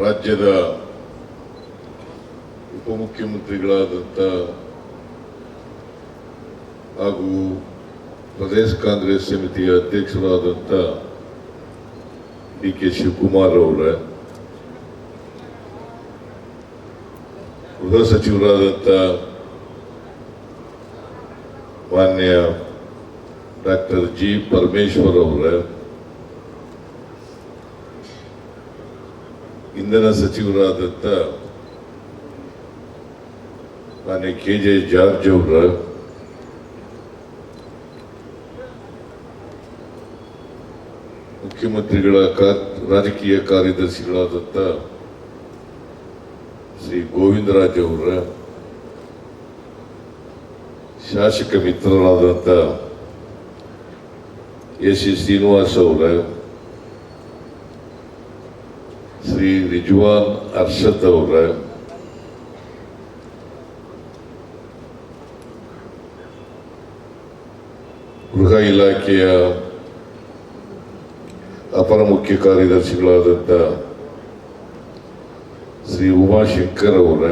ರಾಜ್ಯದ ಉಪಮುಖ್ಯಮಂತ್ರಿಗಳಾದಂಥ ಹಾಗೂ ಪ್ರದೇಶ ಕಾಂಗ್ರೆಸ್ ಸಮಿತಿಯ ಅಧ್ಯಕ್ಷರಾದಂಥ ಡಿ ಕೆ ಶಿವಕುಮಾರ್ ಅವರ, ಗೃಹ ಸಚಿವರಾದಂಥ ಮಾನ್ಯ ಡಾಕ್ಟರ್ ಜಿ. ಪರಮೇಶ್ವರ್ ಅವರ ಇಂಧನ ಸಚಿವರಾದಂಥ ಮಾನ್ಯ ಕೆ ಜೆ ಜಾರ್ಜ್ ಅವರ, ಮುಖ್ಯಮಂತ್ರಿಗಳ ರಾಜಕೀಯ ಕಾರ್ಯದರ್ಶಿಗಳಾದಂಥ ಶ್ರೀ ಗೋವಿಂದರಾಜ್ ಅವರ, ಶಾಸಕ ಮಿತ್ರರಾದಂಥ ಎಸ್ ಸಿ ಶ್ರೀನಿವಾಸ್ ಅವರ ಶ್ರೀ ರಿಜ್ವಾನ್ ಅರ್ಷದ್ ಅವರ. ಗೃಹ ಇಲಾಖೆಯ ಅಪರ ಮುಖ್ಯ ಕಾರ್ಯದರ್ಶಿಗಳಾದಂಥ ಶ್ರೀ ಉಮಾಶಂಕರ್ ಅವರ.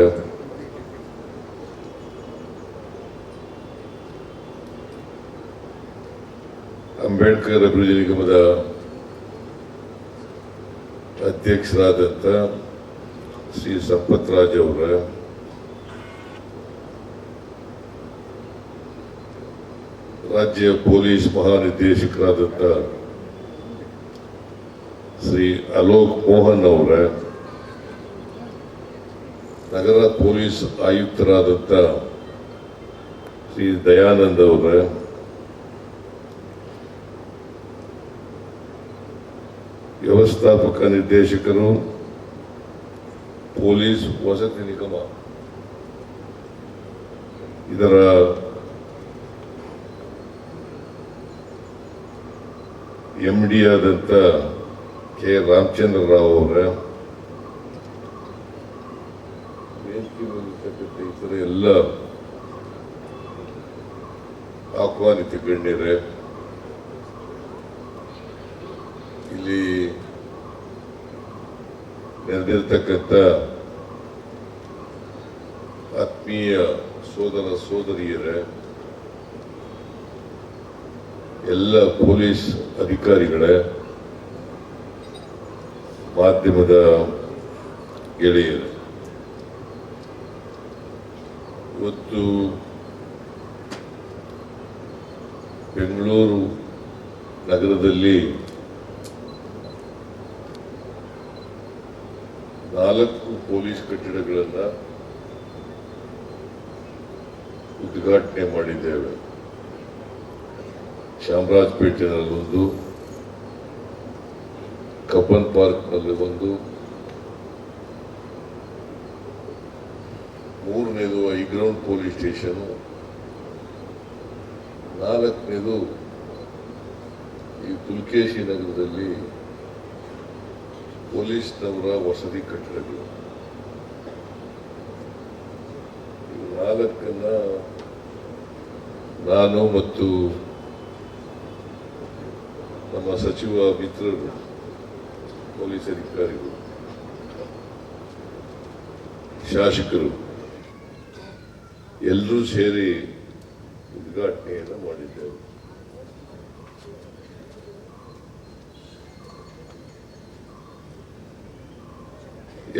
ಅಂಬೇಡ್ಕರ್ ಅಭಿವೃದ್ಧಿ ನಿಗಮದ ಅಧ್ಯಕ್ಷರಾದಂಥ ಶ್ರೀ ಸಂಪತ್ ರಾಜ್ ಅವರ. ರಾಜ್ಯ ಪೊಲೀಸ್ ಮಹಾನಿರ್ದೇಶಕರಾದಂಥ ಶ್ರೀ ಅಲೋಕ್ ಮೋಹನ್ ಅವರ. ನಗರ ಪೊಲೀಸ್ ಆಯುಕ್ತರಾದಂಥ ಶ್ರೀ ದಯಾನಂದ್ ಅವರ. ವ್ಯವಸ್ಥಾಪಕ ನಿರ್ದೇಶಕರು, ಪೊಲೀಸ್ ವಸತಿ ನಿಗಮ, ಇದರ ಎಂ ಡಿ ಆದಂಥ ಕೆ. ರಾಮಚಂದ್ರ ರಾವ್ ಅವರ ಇತರ ಎಲ್ಲ ಆಹ್ವಾನಿತ ಗಣ್ಯರೇ ಇಲ್ಲಿ ನೆರೆದಿರ್ತಕ್ಕಂಥ ಆತ್ಮೀಯ ಸೋದರ ಸೋದರಿಯರೇ ಎಲ್ಲ ಪೊಲೀಸ್ ಅಧಿಕಾರಿಗಳೇ ಮಾಧ್ಯಮದ ಗೆಳೆಯರು ಇವತ್ತು ಬೆಂಗಳೂರು ನಗರದಲ್ಲಿ ನಾಲ್ಕು ಪೊಲೀಸ್ ಕಟ್ಟಡಗಳನ್ನು ಉದ್ಘಾಟನೆ ಮಾಡಿದ್ದೇವೆ. ಚಾಮರಾಜಪೇಟೆನಲ್ಲೊಂದು ಕಬ್ಬನ್ ಪಾರ್ಕ್ನಲ್ಲಿ ಒಂದು, ಮೂರನೇದು ಐಗ್ರೌಂಡ್ ಪೊಲೀಸ್ ಸ್ಟೇಷನ್, ನಾಲ್ಕನೇದು ಈ ಪುಲ್ಕೇಶಿ ನಗರದಲ್ಲಿ ಪೊಲೀಸ್ನವರ ವಸತಿ ಕಟ್ಟಡಗಳು. ನಾಲ್ಕನ್ನ ನಾನು ಮತ್ತು ನಮ್ಮ ಸಚಿವ ಮಿತ್ರರು, ಪೊಲೀಸ್ ಅಧಿಕಾರಿಗಳು, ಶಾಸಕರು, ಎಲ್ಲರೂ ಸೇರಿ ಉದ್ಘಾಟನೆಯನ್ನು ಮಾಡಿದ್ದೇವೆ.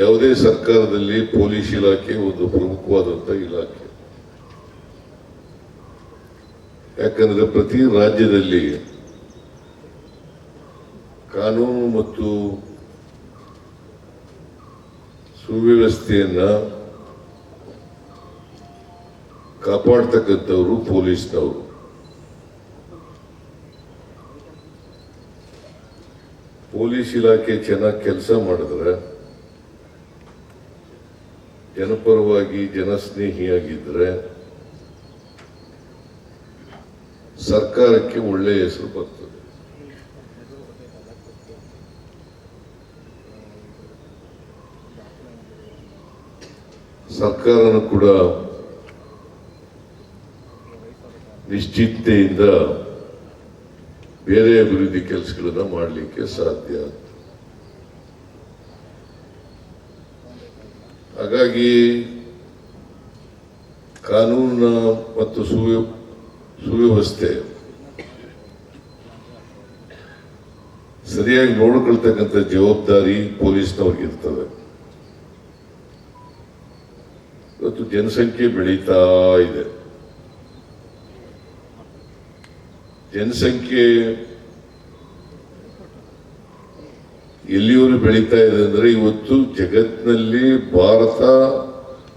ಯಾವುದೇ ಸರ್ಕಾರದಲ್ಲಿ ಪೊಲೀಸ್ ಇಲಾಖೆ ಒಂದು ಪ್ರಮುಖವಾದಂಥ ಇಲಾಖೆ. ಯಾಕಂದ್ರೆ ಪ್ರತಿ ರಾಜ್ಯದಲ್ಲಿ ಕಾನೂನು ಮತ್ತು ಸುವ್ಯವಸ್ಥೆಯನ್ನ ಕಾಪಾಡ್ತಕ್ಕಂಥವ್ರು ಪೊಲೀಸ್ನವರು. ಪೊಲೀಸ್ ಇಲಾಖೆ ಚೆನ್ನಾಗಿ ಕೆಲಸ ಮಾಡಿದ್ರೆ ಜನಪರವಾಗಿ ಜನಸ್ನೇಹಿಯಾಗಿದ್ರೆ ಸರ್ಕಾರಕ್ಕೆ ಒಳ್ಳೆಯ ಹೆಸರು ಬರ್ತದೆ. ಸರ್ಕಾರನು ಕೂಡ ನಿಶ್ಚಿತೆಯಿಂದ ಬೇರೆ ಅಭಿವೃದ್ಧಿ ಕೆಲಸಗಳನ್ನು ಮಾಡಲಿಕ್ಕೆ ಸಾಧ್ಯ ಹಾಗಾಗಿ ಕಾನೂನಿನ ಮತ್ತು ಸುವ್ಯ ಸುವ್ಯವಸ್ಥೆ ಸರಿಯಾಗಿ ನೋಡಿಕೊಳ್ತಕ್ಕಂತ ಜವಾಬ್ದಾರಿ ಪೊಲೀಸ್ನವ್ರಿಗಿರ್ತದೆ ಇವತ್ತು ಜನಸಂಖ್ಯೆ ಬೆಳೀತಾ ಇದೆ. ಜನಸಂಖ್ಯೆ ಎಲ್ಲಿವರು ಬೆಳೀತಾ ಇದೆ ಅಂದ್ರೆ ಇವತ್ತು ಜಗತ್ತಿನಲ್ಲಿ ಭಾರತ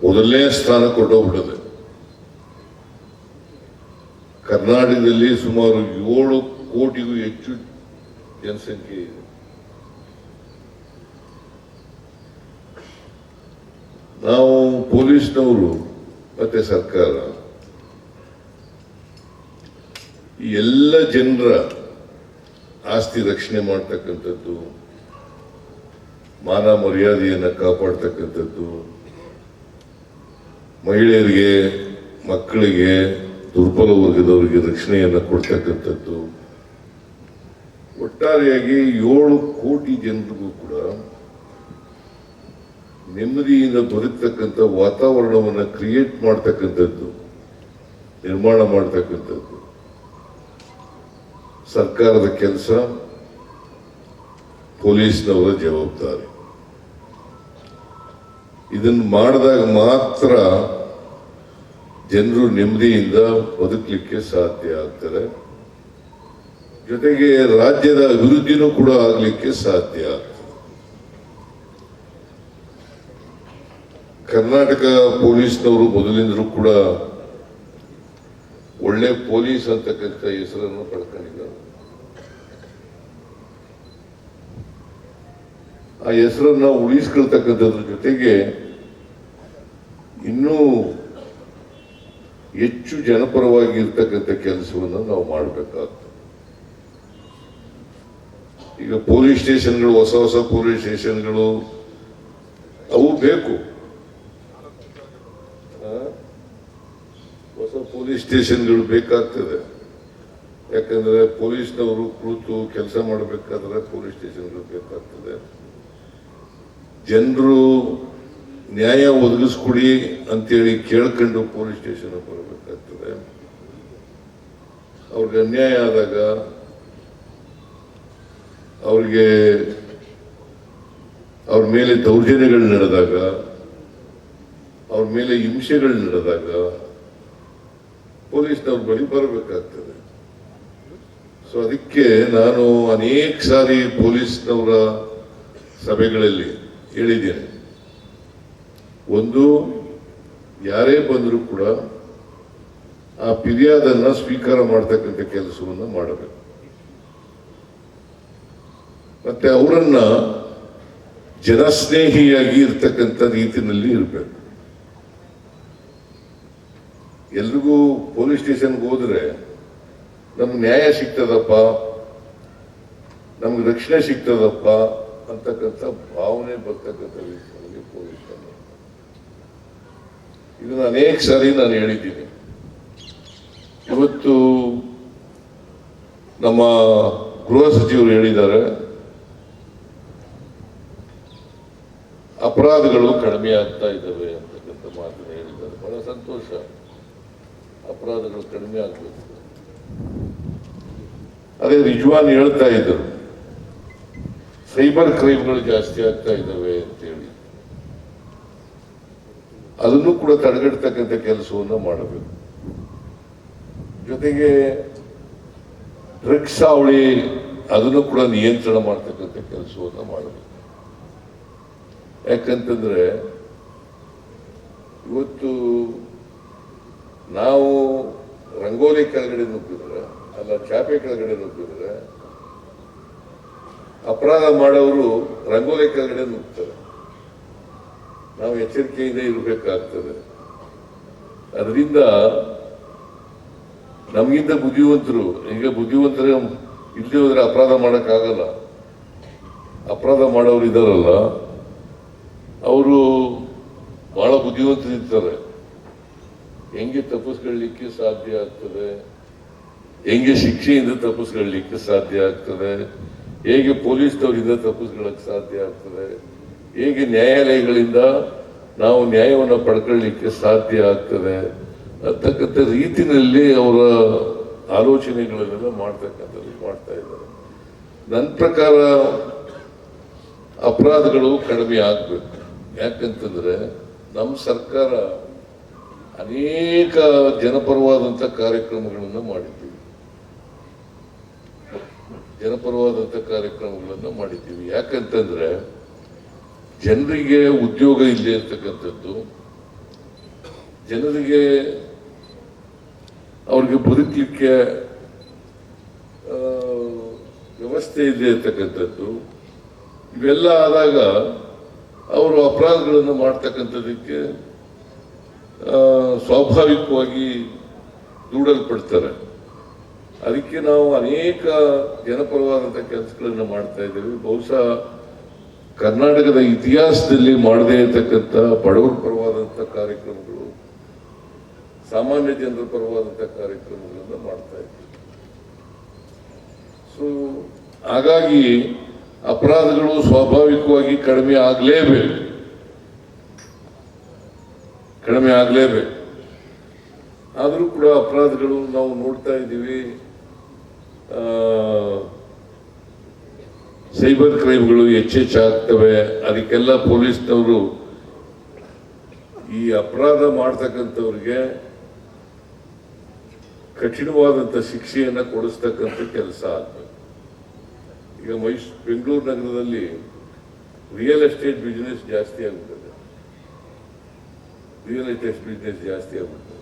ಮೊದಲನೇ ಸ್ಥಾನ ಕೊಟ್ಟೋಗ್ಬಿಟ್ಟಿದೆ ಕರ್ನಾಟಕದಲ್ಲಿ ಸುಮಾರು ಏಳು ಕೋಟಿಗೂ ಹೆಚ್ಚು ಜನಸಂಖ್ಯೆ ಇದೆ. ನಾವು ಪೊಲೀಸ್ನವರು ಮತ್ತೆ ಸರ್ಕಾರ ಎಲ್ಲ ಜನರ ಆಸ್ತಿ ರಕ್ಷಣೆ ಮಾಡ್ತಕ್ಕಂಥದ್ದು ಮಾನ ಮರ್ಯಾದೆಯನ್ನು ಕಾಪಾಡ್ತಕ್ಕಂಥದ್ದು. ಮಹಿಳೆಯರಿಗೆ, ಮಕ್ಕಳಿಗೆ, ದುರ್ಬಲ ವರ್ಗದವರಿಗೆ ರಕ್ಷಣೆಯನ್ನು ಕೊಡ್ತಕ್ಕಂಥದ್ದು. ಒಟ್ಟಾರೆಯಾಗಿ ಏಳು ಕೋಟಿ ಜನರಿಗೂ ಕೂಡ ನೆಮ್ಮದಿಯಿಂದ ಬದುಕ್ತಕ್ಕಂಥ ವಾತಾವರಣವನ್ನು ಕ್ರಿಯೇಟ್ ಮಾಡ್ತಕ್ಕಂಥದ್ದು, ನಿರ್ಮಾಣ ಮಾಡ್ತಕ್ಕಂಥದ್ದು. ಸರ್ಕಾರದ ಕೆಲಸ ಪೊಲೀಸ್ನವರ ಜವಾಬ್ದಾರಿ. ಇದನ್ನು ಮಾಡಿದಾಗ ಮಾತ್ರ ಜನರು ನೆಮ್ಮದಿಯಿಂದ ಬದುಕಲಿಕ್ಕೆ ಸಾಧ್ಯ ಆಗ್ತದೆ. ಜೊತೆಗೆ ರಾಜ್ಯದ ಅಭಿವೃದ್ಧಿನೂ ಕೂಡ ಆಗಲಿಕ್ಕೆ ಸಾಧ್ಯ ಆಗ್ತದೆ. ಕರ್ನಾಟಕ ಪೊಲೀಸ್ನವರು ಮೊದಲಿಂದರೂ ಕೂಡ ಒಳ್ಳೆ ಪೊಲೀಸ್ ಅಂತಕ್ಕಂಥ ಹೆಸರನ್ನು ಪಡ್ಕೊಂಡಿದ್ದಾರೆ. ಆ ಹೆಸರನ್ನ ಉಳಿಸ್ಕೊಳ್ತಕ್ಕಂಥದ್ರ ಜೊತೆಗೆ ಇನ್ನೂ ಹೆಚ್ಚು ಜನಪರವಾಗಿರ್ತಕ್ಕಂಥ ಕೆಲಸವನ್ನು ನಾವು ಮಾಡಬೇಕಾಗ್ತದೆ. ಈಗ ಪೊಲೀಸ್ ಸ್ಟೇಷನ್ಗಳು, ಹೊಸ ಹೊಸ ಪೊಲೀಸ್ ಸ್ಟೇಷನ್ಗಳು, ಅವು ಬೇಕು? ಹೊಸ ಪೊಲೀಸ್ ಸ್ಟೇಷನ್ಗಳು ಬೇಕಾಗ್ತದೆ. ಯಾಕಂದ್ರೆ ಪೊಲೀಸ್ನವರು ಕೂತು ಕೆಲಸ ಮಾಡಬೇಕಾದ್ರೆ ಪೊಲೀಸ್ ಸ್ಟೇಷನ್ಗಳು ಬೇಕಾಗ್ತದೆ. ಜನರು ನ್ಯಾಯ ಒದಗಿಸ್ಕೊಡಿ ಅಂತೇಳಿ ಕೇಳ್ಕೊಂಡು ಪೊಲೀಸ್ ಸ್ಟೇಷನ್ ಬರಬೇಕಾಗ್ತದೆ. ಅವ್ರಿಗೆ ಅನ್ಯಾಯ ಆದಾಗ ಅವ್ರಿಗೆ ಅವ್ರ ಮೇಲೆ ದೌರ್ಜನ್ಯಗಳು ನಡೆದಾಗ, ಅವ್ರ ಮೇಲೆ ಹಿಂಸೆಗಳು ನಡೆದಾಗ ಪೊಲೀಸ್ನವ್ರ ಬಳಿ ಬರಬೇಕಾಗ್ತದೆ. ಸೊ ಅದಕ್ಕೆ ನಾನು ಅನೇಕ ಸಾರಿ ಪೊಲೀಸ್ನವರ ಸಭೆಗಳಲ್ಲಿ ಹೇಳಿದ್ದೇನೆ. ಒಂದು, ಯಾರೇ ಬಂದರೂ ಕೂಡ ಆ ಫಿರ್ಯಾದನ್ನ ಸ್ವೀಕಾರ ಮಾಡ್ತಕ್ಕಂಥ ಕೆಲಸವನ್ನು ಮಾಡಬೇಕು. ಮತ್ತೆ ಅವರನ್ನ ಜನಸ್ನೇಹಿಯಾಗಿ ಇರ್ತಕ್ಕಂಥ ರೀತಿಯಲ್ಲಿ ಇರಬೇಕು. ಎಲ್ರಿಗೂ ಪೊಲೀಸ್ ಸ್ಟೇಷನ್ಗೆ ಹೋದ್ರೆ ನಮ್ಗೆ ನ್ಯಾಯ ಸಿಗ್ತದಪ್ಪ, ನಮ್ಗೆ ರಕ್ಷಣೆ ಸಿಗ್ತದಪ್ಪ ಅಂತಕ್ಕಂಥ ಭಾವನೆ ಬರ್ತಕ್ಕಂಥ ರೀತಿಯಲ್ಲಿ ಪೊಲೀಸ್ ಇದು ಅನೇಕ ಸಾರಿ ನಾನು ಹೇಳಿದ್ದೀನಿ. ಇವತ್ತು ನಮ್ಮ ಗೃಹ ಸಚಿವರು ಹೇಳಿದ್ದಾರೆ, ಅಪರಾಧಗಳು ಕಡಿಮೆ ಆಗ್ತಾ ಇದ್ದಾವೆ ಅಂತಕ್ಕಂಥ ಮಾತನ್ನು ಹೇಳಿದ್ದಾರೆ. ಬಹಳ ಸಂತೋಷ. ಅಪರಾಧಗಳು ಕಡಿಮೆ ಆಗಬೇಕು. ಅದೇ ರಿಜ್ವಾನ್ ಹೇಳ್ತಾ ಇದ್ದರು ಸೈಬರ್ ಕ್ರೈಮ್ಗಳು ಜಾಸ್ತಿ ಆಗ್ತಾ ಇದ್ದಾವೆ ಅಂತೇಳಿ. ಅದನ್ನು ಕೂಡ ತಡೆಗಟ್ಟತಕ್ಕಂಥ ಕೆಲಸವನ್ನು ಮಾಡಬೇಕು. ಜೊತೆಗೆ ಡ್ರಗ್ಸ್ ಹಾವಳಿ ಅದನ್ನು ಕೂಡ ನಿಯಂತ್ರಣ ಮಾಡ್ತಕ್ಕಂಥ ಕೆಲಸವನ್ನು ಮಾಡಬೇಕು. ಯಾಕಂತಂದ್ರೆ ಇವತ್ತು ನಾವು ರಂಗೋಲಿ ಕೆಳಗಡೆ ನುಗ್ಗಿದ್ರೆ, ಅಲ್ಲ ಚಾಪೆ ಕೆಳಗಡೆ ನುಗ್ಗಿದ್ರೆ ಅಪರಾಧ ಮಾಡೋರು ರಂಗೋಲಿ ಕೆಳಗಡೆ ನುಗ್ತಾರೆ. ನಾವು ಎಚ್ಚರಿಕೆಯಿಂದ ಇರಬೇಕಾಗ್ತದೆ. ಅದರಿಂದ ನಮಗಿಂತ ಬುದ್ಧಿವಂತರು, ಈಗ ಬುದ್ಧಿವಂತರೇ ಇಲ್ಲದೆ ಹೋದ್ರೆ ಅಪರಾಧ ಮಾಡೋಕ್ಕಾಗಲ್ಲ. ಅಪರಾಧ ಮಾಡೋರು ಇದ್ದಾರಲ್ಲ ಅವರು ಬಹಳ ಬುದ್ಧಿವಂತರಿರ್ತಾರೆ. ಹೆಂಗೆ ತಪ್ಪಿಸ್ಕೊಳ್ಳಿಕ್ಕೆ ಸಾಧ್ಯ ಆಗ್ತದೆ? ಹೆಂಗೆ ಶಿಕ್ಷೆಯಿಂದ ತಪ್ಪಿಸ್ಕೊಳ್ಳಿಕ್ಕೆ ಸಾಧ್ಯ ಆಗ್ತದೆ? ಹೇಗೆ ಪೊಲೀಸ್ನವರಿಂದ ತಪ್ಪಿಸ್ಕೊಳ್ಳಕ್ಕೆ ಸಾಧ್ಯ ಆಗ್ತದೆ? ಹೇಗೆ ನ್ಯಾಯಾಲಯಗಳಿಂದ ನಾವು ನ್ಯಾಯವನ್ನು ಪಡ್ಕೊಳ್ಳಿಕ್ಕೆ ಸಾಧ್ಯ ಆಗ್ತದೆ? ಅಂತಕ್ಕಂಥ ರೀತಿಯಲ್ಲಿ ಅವರ ಆಲೋಚನೆಗಳನ್ನೆಲ್ಲ ಮಾಡ್ತಕ್ಕಂಥದ್ದು ಮಾಡ್ತಾ ಇದ್ದಾರೆ. ನನ್ನ ಪ್ರಕಾರ ಅಪರಾಧಗಳು ಕಡಿಮೆ ಆಗಬೇಕು. ಯಾಕಂತಂದರೆ ನಮ್ಮ ಸರ್ಕಾರ ಅನೇಕ ಜನಪರವಾದಂಥ ಕಾರ್ಯಕ್ರಮಗಳನ್ನು ಮಾಡಿದ್ದೀವಿ ಜನಪರವಾದಂಥ ಕಾರ್ಯಕ್ರಮಗಳನ್ನು ಮಾಡಿದ್ದೀವಿ. ಯಾಕಂತಂದ್ರೆ ಜನರಿಗೆ ಉದ್ಯೋಗ ಇಲ್ಲದೆ ಇರ್ತಕ್ಕಂಥದ್ದು ಜನರಿಗೆ ಅವ್ರಿಗೆ ಬದುಕಲಿಕ್ಕೆ ವ್ಯವಸ್ಥೆ ಇದೆ ಇರ್ತಕ್ಕಂಥದ್ದು ಇವೆಲ್ಲ ಆದಾಗ ಅವರು ಅಪರಾಧಗಳನ್ನು ಮಾಡ್ತಕ್ಕಂಥದ್ದಕ್ಕೆ ಆ, ಸ್ವಾಭಾವಿಕವಾಗಿ ದೂಡಲ್ಪಡ್ತಾರೆ. ಅದಕ್ಕೆ ನಾವು ಅನೇಕ ಜನಪರವಾದಂಥ ಕೆಲಸಗಳನ್ನು ಮಾಡ್ತಾ ಇದ್ದೇವೆ. ಬಹುಶಃ ಕರ್ನಾಟಕದ ಇತಿಹಾಸದಲ್ಲಿ ಮಾಡದೇ ಇರತಕ್ಕಂಥ ಬಡವರ ಪರವಾದಂಥ ಕಾರ್ಯಕ್ರಮಗಳು, ಸಾಮಾನ್ಯ ಜನರ ಪರವಾದಂಥ ಕಾರ್ಯಕ್ರಮಗಳನ್ನು ಮಾಡ್ತಾ ಇದ್ದೀವಿ. ಸೊ ಹಾಗಾಗಿ ಅಪರಾಧಗಳು ಸ್ವಾಭಾವಿಕವಾಗಿ ಕಡಿಮೆ ಆಗಲೇಬೇಕು. ಕಡಿಮೆ ಆಗಲೇಬೇಕು. ಆದರೂ ಕೂಡ ಅಪರಾಧಗಳು ನಾವು ನೋಡ್ತಾ ಇದ್ದೀವಿ. ಸೈಬರ್ ಕ್ರೈಮ್ಗಳು ಹೆಚ್ಚೆಚ್ಚಾಗ್ತವೆ ಅದಕ್ಕೆಲ್ಲ ಪೊಲೀಸ್ನವರು ಈ ಅಪರಾಧ ಮಾಡ್ತಕ್ಕಂಥವ್ರಿಗೆ ಕಠಿಣವಾದಂಥ ಶಿಕ್ಷೆಯನ್ನು ಕೊಡಿಸ್ತಕ್ಕಂಥ ಕೆಲಸ ಆಗ್ತದೆ ಈಗ ಮೈಸ್, ಬೆಂಗಳೂರು ನಗರದಲ್ಲಿ ರಿಯಲ್ ಎಸ್ಟೇಟ್ ಬಿಸ್ನೆಸ್ ಜಾಸ್ತಿ ಆಗ್ಬಿಟ್ಟಿದೆ. ರಿಯಲ್ ಎಸ್ಟೇಟ್ ಬಿಸ್ನೆಸ್ ಜಾಸ್ತಿ ಆಗ್ಬಿಟ್ಟಿದೆ.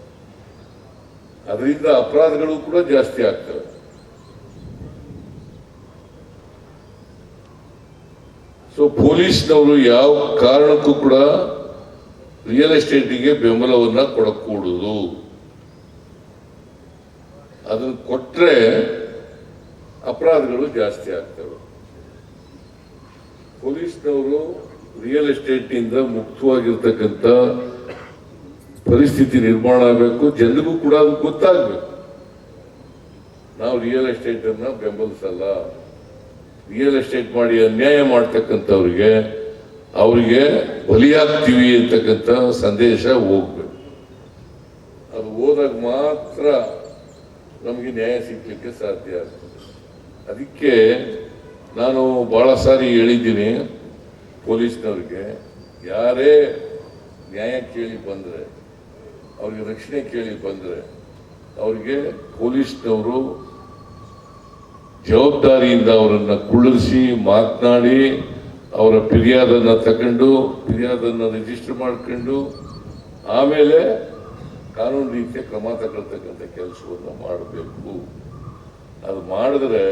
ಅದರಿಂದ ಅಪರಾಧಗಳು ಕೂಡ ಜಾಸ್ತಿ ಆಗ್ತವೆ. ಸೊ ಪೊಲೀಸ್ನವರು ಯಾವ ಕಾರಣಕ್ಕೂ ಕೂಡ ರಿಯಲ್ ಎಸ್ಟೇಟಿಗೆ ಬೆಂಬಲವನ್ನು ಕೊಡಕೂಡುದು. ಅದನ್ನು ಕೊಟ್ಟರೆ ಅಪರಾಧಗಳು ಜಾಸ್ತಿ ಆಗ್ತವೆ. ಪೊಲೀಸ್ನವರು ರಿಯಲ್ ಎಸ್ಟೇಟ್ನಿಂದ ಮುಕ್ತವಾಗಿರ್ತಕ್ಕಂಥ ಪರಿಸ್ಥಿತಿ ನಿರ್ಮಾಣ ಆಗಬೇಕು. ಜನರಿಗೂ ಕೂಡ ಅದು ಗೊತ್ತಾಗಬೇಕು. ನಾವು ರಿಯಲ್ ಎಸ್ಟೇಟ್ ಅನ್ನ ಬೆಂಬಲಿಸಲ್ಲ. ರಿಯಲ್ ಎಸ್ಟೇಟ್ ಮಾಡಿ ಅನ್ಯಾಯ ಮಾಡ್ತಕ್ಕಂಥವ್ರಿಗೆ ಅವರಿಗೆ ಬಲಿಯಾಗ್ತೀವಿ ಅಂತಕ್ಕಂಥ ಸಂದೇಶ ಹೋಗ್ಬೇಕು. ಅದು ಹೋದಾಗ ಮಾತ್ರ ನಮಗೆ ನ್ಯಾಯ ಸಿಗ್ಲಿಕ್ಕೆ ಸಾಧ್ಯ ಆಗ್ತದೆ. ಅದಕ್ಕೆ ನಾನು ಬಹಳ ಸಾರಿ ಹೇಳಿದ್ದೀನಿ ಪೊಲೀಸ್ನವ್ರಿಗೆ, ಯಾರೇ ನ್ಯಾಯ ಕೇಳಿ ಬಂದರೆ, ಅವ್ರಿಗೆ ರಕ್ಷಣೆ ಕೇಳಿ ಬಂದರೆ, ಅವ್ರಿಗೆ ಪೊಲೀಸ್ನವರು ಜವಾಬ್ದಾರಿಯಿಂದ ಅವರನ್ನು ಕುಳ್ಳಿರಿಸಿ ಮಾತನಾಡಿ ಅವರ ಫಿರ್ಯಾದನ್ನ ತಗೊಂಡು ಫಿರ್ಯಾದನ್ನ ರಿಜಿಸ್ಟರ್ ಮಾಡ್ಕೊಂಡು ಆಮೇಲೆ ಕಾನೂನು ರೀತಿಯ ಕ್ರಮ ತಗೊಳ್ತಕ್ಕಂಥ ಕೆಲಸವನ್ನು ಮಾಡಬೇಕು. ಅದು ಮಾಡಿದ್ರೆ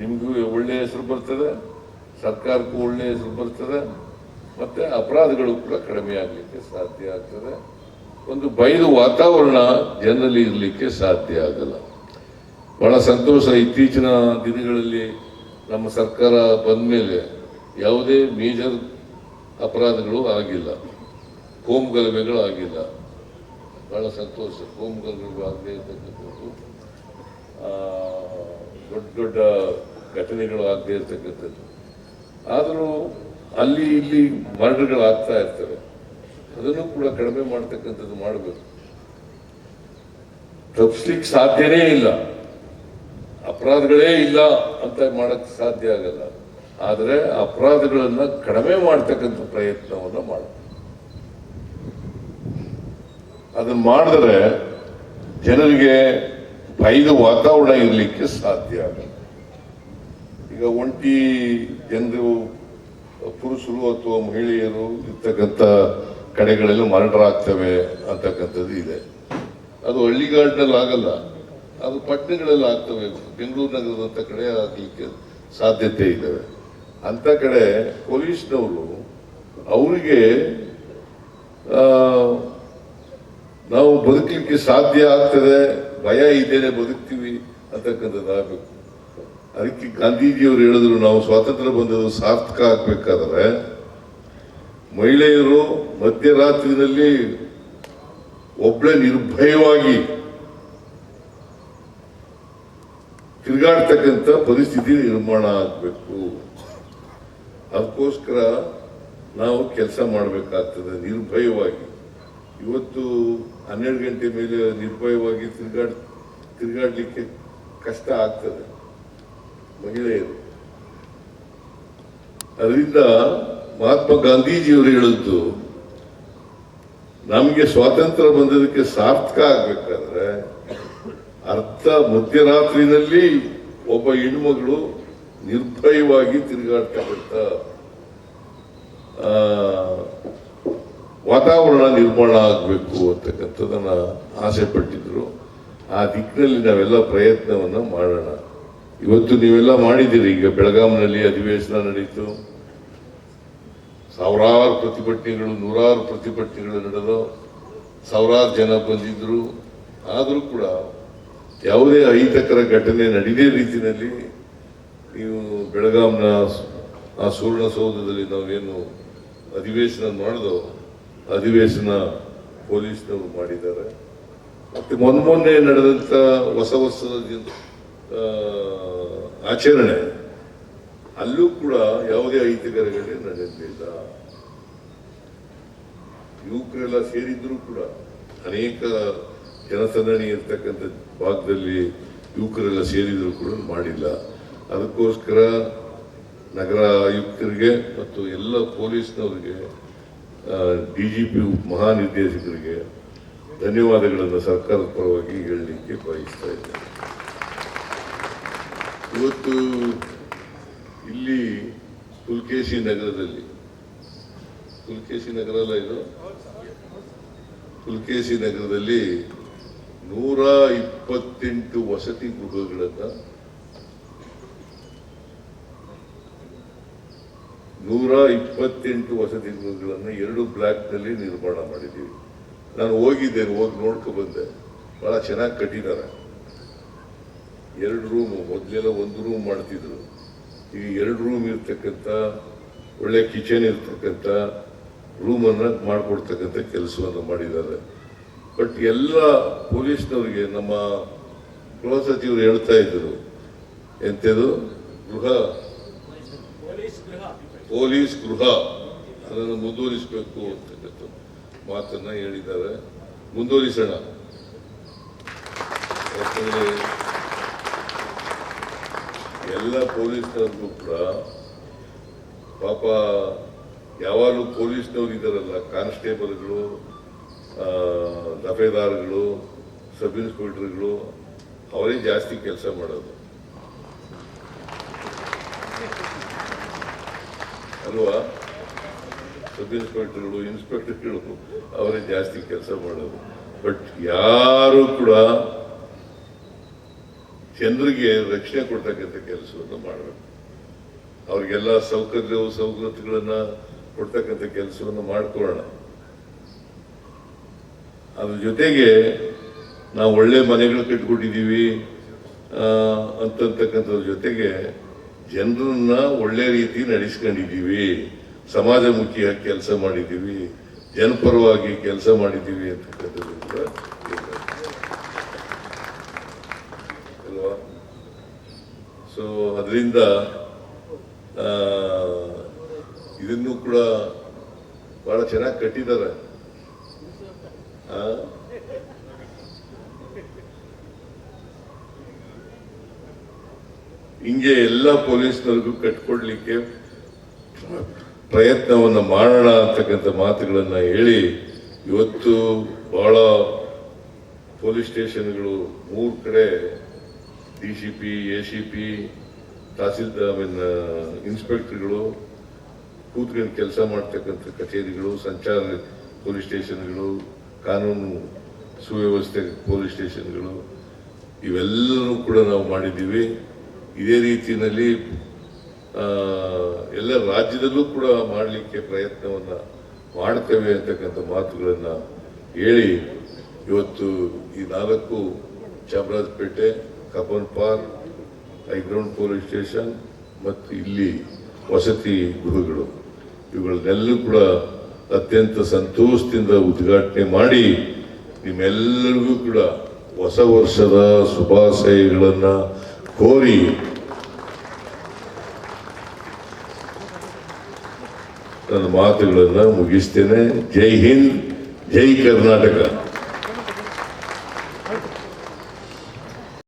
ನಿಮಗೂ ಒಳ್ಳೆಯ ಹೆಸರು ಬರ್ತದೆ, ಸರ್ಕಾರಕ್ಕೂ ಒಳ್ಳೆಯ ಹೆಸರು ಬರ್ತದೆ, ಮತ್ತೆ ಅಪರಾಧಗಳು ಕೂಡ ಕಡಿಮೆ ಆಗಲಿಕ್ಕೆ ಸಾಧ್ಯ ಆಗ್ತದೆ. ಒಂದು ಬೈದು ವಾತಾವರಣ ಜನರಲ್ಲಿ ಇರಲಿಕ್ಕೆ ಸಾಧ್ಯ ಆಗಲ್ಲ. ಬಹಳ ಸಂತೋಷ ಇತ್ತೀಚಿನ ದಿನಗಳಲ್ಲಿ ನಮ್ಮ ಸರ್ಕಾರ ಬಂದ ಮೇಲೆ ಯಾವುದೇ ಮೇಜರ್ ಅಪರಾಧಗಳು ಆಗಿಲ್ಲ. ಕೋಮ್ ಗಲಭೆಗಳು ಆಗಿಲ್ಲ. ಬಹಳ ಸಂತೋಷ. ಕೋಮ್ ಗಲಭೆಗಳು ಆಗದೇ ಇರ್ತಕ್ಕಂಥದ್ದು. ದೊಡ್ಡ ದೊಡ್ಡ ಘಟನೆಗಳು ಆಗದೇ ಇರ್ತಕ್ಕಂಥದ್ದು. ಆದರೂ ಅಲ್ಲಿ ಇಲ್ಲಿ ಮರ್ಡರ್ಗಳು ಆಗ್ತಾ ಇರ್ತವೆ. ಅದನ್ನು ಕೂಡ ಕಡಿಮೆ ಮಾಡ್ತಕ್ಕಂಥದ್ದು ಮಾಡಬೇಕು. ತಪ್ಪಿಸ್ಲಿಕ್ಕೆ ಸಾಧ್ಯನೇ ಇಲ್ಲ. ಅಪರಾಧಗಳೇ ಇಲ್ಲ ಅಂತ ಮಾಡಕ್ ಸಾಧ್ಯ ಆಗಲ್ಲ. ಆದರೆ ಅಪರಾಧಗಳನ್ನು ಕಡಿಮೆ ಮಾಡ್ತಕ್ಕಂಥ ಪ್ರಯತ್ನವನ್ನು ಮಾಡಬೇಕು ಅದನ್ನು ಮಾಡಿದ್ರೆ ಜನರಿಗೆ ಭಯದ ವಾತಾವರಣ ಇರಲಿಕ್ಕೆ ಸಾಧ್ಯ ಆಗಲ್ಲ. ಈಗ ಒಂಟಿ ಜನರು, ಪುರುಷರು ಅಥವಾ ಮಹಿಳೆಯರು ಇರ್ತಕ್ಕಂಥ ಕಡೆಗಳಲ್ಲಿ ಮರ್ಡರ್ ಆಗ್ತವೆ ಅಂತಕ್ಕಂಥದ್ದು ಇದೆ. ಅದು ಹಳ್ಳಿಗಾಡಿನಲ್ಲಿ ಆಗಲ್ಲ ಅದು ಪಟ್ಟಣಗಳಲ್ಲಿ ಆಗ್ತವೆ. ಬೆಂಗಳೂರು ನಗರದಂಥ ಕಡೆ ಆಗಲಿಕ್ಕೆ ಸಾಧ್ಯತೆ ಇದ್ದಾವೆ ಅಂಥ ಕಡೆ ಪೊಲೀಸ್ನವರು ಅವರಿಗೆ ನಾವು ಬದುಕಲಿಕ್ಕೆ ಸಾಧ್ಯ ಆಗ್ತದೆ, ಭಯ ಇದ್ದೇನೆ ಬದುಕ್ತೀವಿ ಅಂತಕ್ಕಂಥದ್ದು ಆಗಬೇಕು. ಅದಕ್ಕೆ ಗಾಂಧೀಜಿಯವರು ಹೇಳಿದ್ರು, ನಾವು ಸ್ವಾತಂತ್ರ್ಯ ಬಂದದ್ದು ಸಾರ್ಥಕ ಆಗಬೇಕಾದ್ರೆ ಮಹಿಳೆಯರು ಮಧ್ಯರಾತ್ರಿನಲ್ಲಿ ಒಬ್ಬಳೇ ನಿರ್ಭಯವಾಗಿ ತಿರುಗಾಡ್ತಕ್ಕಂಥ ಪರಿಸ್ಥಿತಿ ನಿರ್ಮಾಣ ಆಗಬೇಕು. ಅದಕ್ಕೋಸ್ಕರ ನಾವು ಕೆಲಸ ಮಾಡಬೇಕಾಗ್ತದೆ ನಿರ್ಭಯವಾಗಿ. ಇವತ್ತು ಹನ್ನೆರಡು ಗಂಟೆ ಮೇಲೆ ನಿರ್ಭಯವಾಗಿ ತಿರುಗಾಡ್, ತಿರುಗಾಡಲಿಕ್ಕೆ ಕಷ್ಟ ಆಗ್ತದೆ ಮಹಿಳೆಯರು. ಅದರಿಂದ ಮಹಾತ್ಮ ಗಾಂಧೀಜಿಯವರು ಹೇಳಿದ್ದು, ನಮಗೆ ಸ್ವಾತಂತ್ರ್ಯ ಬಂದದಕ್ಕೆ ಸಾರ್ಥಕ ಆಗ್ಬೇಕಾದ್ರೆ ಅರ್ಧ ಮಧ್ಯರಾತ್ರಿನಲ್ಲಿ ಒಬ್ಬ ಹೆಣ್ಮಗಳು ನಿರ್ಭಯವಾಗಿ ತಿರುಗಾಡ್ತಕ್ಕಂಥ ಆ, ವಾತಾವರಣ ನಿರ್ಮಾಣ ಆಗಬೇಕು ಅಂತಕ್ಕಂಥದ್ದನ್ನ ಆಸೆ ಪಟ್ಟಿದ್ರು. ಆ ದಿಕ್ಕಿನಲ್ಲಿ ನಾವೆಲ್ಲ ಪ್ರಯತ್ನವನ್ನ ಮಾಡೋಣ. ಇವತ್ತು ನೀವೆಲ್ಲ ಮಾಡಿದ್ದೀರಿ. ಈಗ ಬೆಳಗಾಂನಲ್ಲಿ ಅಧಿವೇಶನ ನಡೀತು. ಸಾವಿರಾರು ಪ್ರತಿಭಟನೆಗಳು ನೂರಾರು ಪ್ರತಿಭಟನೆಗಳು ನಡೆದು ಸಾವಿರಾರು ಜನ ಬಂದಿದ್ರು. ಆದರೂ ಕೂಡ ಯಾವುದೇ ಅಹಿತಕರ ಘಟನೆ ನಡೆದೇ ರೀತಿಯಲ್ಲಿ ನೀವು ಬೆಳಗಾಂನ ಆ ಸುವರ್ಣಸೌಧದಲ್ಲಿ ನಾವೇನು ಅಧಿವೇಶನ ಮಾಡಿದೋ ಅಧಿವೇಶನ ಪೊಲೀಸ್ನವರು ಮಾಡಿದ್ದಾರೆ. ಮತ್ತು ಮೊನ್ನೆ ಮೊನ್ನೆ ನಡೆದಂತ ಹೊಸ ವರ್ಷದ ಆಚರಣೆ, ಅಲ್ಲೂ ಕೂಡ ಯಾವುದೇ ಅಹಿತಕರಗಳೇ ನಡೆಯಲಿಲ್ಲ ಯುವಕರೆಲ್ಲ ಸೇರಿದ್ರು ಕೂಡ ಅನೇಕ ಜನಸಂದಣಿ ಇರ್ತಕ್ಕಂಥ ಭಾಗದಲ್ಲಿ ಯುವಕರೆಲ್ಲ ಸೇರಿದರೂ ಕೂಡ ಮಾಡಿಲ್ಲ. ಅದಕ್ಕೋಸ್ಕರ ನಗರ ಆಯುಕ್ತರಿಗೆ ಮತ್ತು ಎಲ್ಲ ಪೊಲೀಸ್ನವರಿಗೆ ಡಿ ಜಿ ಪಿ ಮಹಾನಿರ್ದೇಶಕರಿಗೆ ಧನ್ಯವಾದಗಳನ್ನು ಸರ್ಕಾರದ ಪರವಾಗಿ ಹೇಳಲಿಕ್ಕೆ ಬಯಸ್ತಾ ಇದ್ದೇನೆ. ಇವತ್ತು ಇಲ್ಲಿ ಪುಲ್ಕೇಶಿ ನಗರದಲ್ಲಿ, ಪುಲ್ಕೇಶಿ ನಗರ ಅಲ್ಲ ಇದು? ಪುಲ್ಕೇಶಿ ನಗರದಲ್ಲಿ ನೂರ ಇಪ್ಪತ್ತೆಂಟು ವಸತಿ ಗೃಹಗಳನ್ನ ನೂರ ಇಪ್ಪತ್ತೆಂಟು ವಸತಿ ಗೃಹಗಳನ್ನ ಎರಡು ಬ್ಲಾಕ್ನಲ್ಲಿ ನಿರ್ಮಾಣ ಮಾಡಿದ್ದೀವಿ. ನಾನು ಹೋಗಿದ್ದೆ ಹೋಗಿ ನೋಡ್ಕೊ ಬಂದೆ. ಬಹಳ ಚೆನ್ನಾಗಿ ಕಟ್ಟಿದ್ದಾರೆ. ಎರಡು ರೂಮು, ಮೊದಲೆಲ್ಲ ಒಂದು ರೂಮ್ ಮಾಡ್ತಿದ್ರು. ಈಗ ಎರಡು ರೂಮ್ ಇರ್ತಕ್ಕಂಥ, ಒಳ್ಳೆ ಕಿಚನ್ ಇರ್ತಕ್ಕಂಥ, ರೂಮನ್ನು ಮಾಡಿಕೊಡ್ತಕ್ಕಂಥ ಕೆಲಸವನ್ನು ಮಾಡಿದ್ದಾರೆ. ಬಟ್ ಎಲ್ಲ ಪೊಲೀಸ್ನವರಿಗೆ ನಮ್ಮ ಗೃಹ ಸಚಿವರು ಹೇಳ್ತಾ ಇದ್ರು. ಎಂಥದ್ದು ಗೃಹ? ಪೊಲೀಸ್ ಗೃಹ ಅದನ್ನು ಮುಂದುವರಿಸಬೇಕು ಅಂತಕ್ಕಂಥ ಮಾತನ್ನ ಹೇಳಿದ್ದಾರೆ. ಮುಂದುವರಿಸೋಣ. ಯಾಕಂದ್ರೆ ಎಲ್ಲ ಪೊಲೀಸ್ನವ್ರಿಗೂ ಕೂಡ ಪಾಪ ಯಾವಾಗಲೂ ಪೊಲೀಸ್ನವ್ರು ಇದ್ದಾರಲ್ಲ ಕಾನ್ಸ್ಟೇಬಲ್ಗಳು ದಫೇದಾರ್ಗಳು ಸಬ್ ಇನ್ಸ್ಪೆಕ್ಟರ್ಗಳು, ಅವರೇ ಜಾಸ್ತಿ ಕೆಲಸ ಮಾಡೋದು. ಅಲ್ವಾ? ಸಬ್ ಇನ್ಸ್ಪೆಕ್ಟರ್ಗಳು ಇನ್ಸ್ಪೆಕ್ಟರ್ಗಳು, ಅವರೇ ಜಾಸ್ತಿ ಕೆಲಸ ಮಾಡೋದು. ಬಟ್ ಯಾರು ಕೂಡ ಜನರಿಗೆ ರಕ್ಷಣೆ ಕೊಡ್ತಕ್ಕಂಥ ಕೆಲಸವನ್ನು ಮಾಡಬೇಕು. ಅವ್ರಿಗೆಲ್ಲ ಸೌಕರ್ಯವು ಸವಲತ್ತುಗಳನ್ನ ಕೊಡ್ತಕ್ಕಂಥ ಕೆಲಸವನ್ನು ಮಾಡ್ಕೊಳ್ಳೋಣ. ಅದ್ರ ಜೊತೆಗೆ ನಾವು ಒಳ್ಳೆ ಮನೆಗಳು ಕಟ್ಕೊಟ್ಟಿದ್ದೀವಿ ಅಂತಕ್ಕಂಥದ್ರ ಜೊತೆಗೆ ಜನರನ್ನ ಒಳ್ಳೆ ರೀತಿ ನಡೆಸ್ಕೊಂಡಿದ್ದೀವಿ ಸಮಾಜಮುಖಿಯಾಗಿ ಕೆಲಸ ಮಾಡಿದ್ದೀವಿ, ಜನಪರವಾಗಿ ಕೆಲಸ ಮಾಡಿದ್ದೀವಿ ಅಂತಕ್ಕಂಥದ್ದು. ಅಲ್ವಾ ಸೊ ಅದರಿಂದ ಇದನ್ನು ಕೂಡ ಭಾಳ ಚೆನ್ನಾಗಿ ಕಟ್ಟಿದ್ದಾರೆ? ಹಿಂಗೆ ಎಲ್ಲ ಪೊಲೀಸ್ನವ್ರಿಗೂ ಕಟ್ಕೊಡ್ಲಿಕ್ಕೆ ಪ್ರಯತ್ನವನ್ನು ಮಾಡೋಣ ಅಂತಕ್ಕಂಥ ಮಾತುಗಳನ್ನು ಹೇಳಿ ಇವತ್ತು ಬಹಳ ಪೊಲೀಸ್ ಸ್ಟೇಷನ್ಗಳು ಮೂರು ಕಡೆ D C P, A C P, tahsildar mean ಇನ್ಸ್ಪೆಕ್ಟರ್ಗಳು ಕೂತ್ಕೊಂಡು ಕೆಲಸ ಮಾಡ್ತಕ್ಕಂಥ ಕಚೇರಿಗಳು, ಸಂಚಾರ ಪೊಲೀಸ್ ಸ್ಟೇಷನ್ಗಳು ಕಾನೂನು ಸುವ್ಯವಸ್ಥೆ, ಪೊಲೀಸ್ ಸ್ಟೇಷನ್ಗಳು ಇವೆಲ್ಲರೂ ಕೂಡ ನಾವು ಮಾಡಿದ್ದೀವಿ. ಇದೇ ರೀತಿಯಲ್ಲಿ ಎಲ್ಲ ರಾಜ್ಯದಲ್ಲೂ ಕೂಡ ಮಾಡಲಿಕ್ಕೆ ಪ್ರಯತ್ನವನ್ನು ಮಾಡ್ತೇವೆ ಅಂತಕ್ಕಂಥ ಮಾತುಗಳನ್ನು ಹೇಳಿ, ಇವತ್ತು ಈ ನಾಲ್ಕು Chamarajpet, Cubbon Park, High Ground police station, ಮತ್ತು ಇಲ್ಲಿ ವಸತಿ ಗೃಹಗಳು ಇವುಗಳನ್ನೆಲ್ಲೂ ಕೂಡ ಅತ್ಯಂತ ಸಂತೋಷದಿಂದ ಉದ್ಘಾಟನೆ ಮಾಡಿ ನಿಮ್ಮೆಲ್ಲರಿಗೂ ಕೂಡ ಹೊಸ ವರ್ಷದ ಶುಭಾಶಯಗಳನ್ನು ಕೋರಿ. ನನ್ನ ಮಾತುಗಳನ್ನು ಮುಗಿಸ್ತೇನೆ. ಜೈ ಹಿಂದ್, ಜೈ ಕರ್ನಾಟಕ.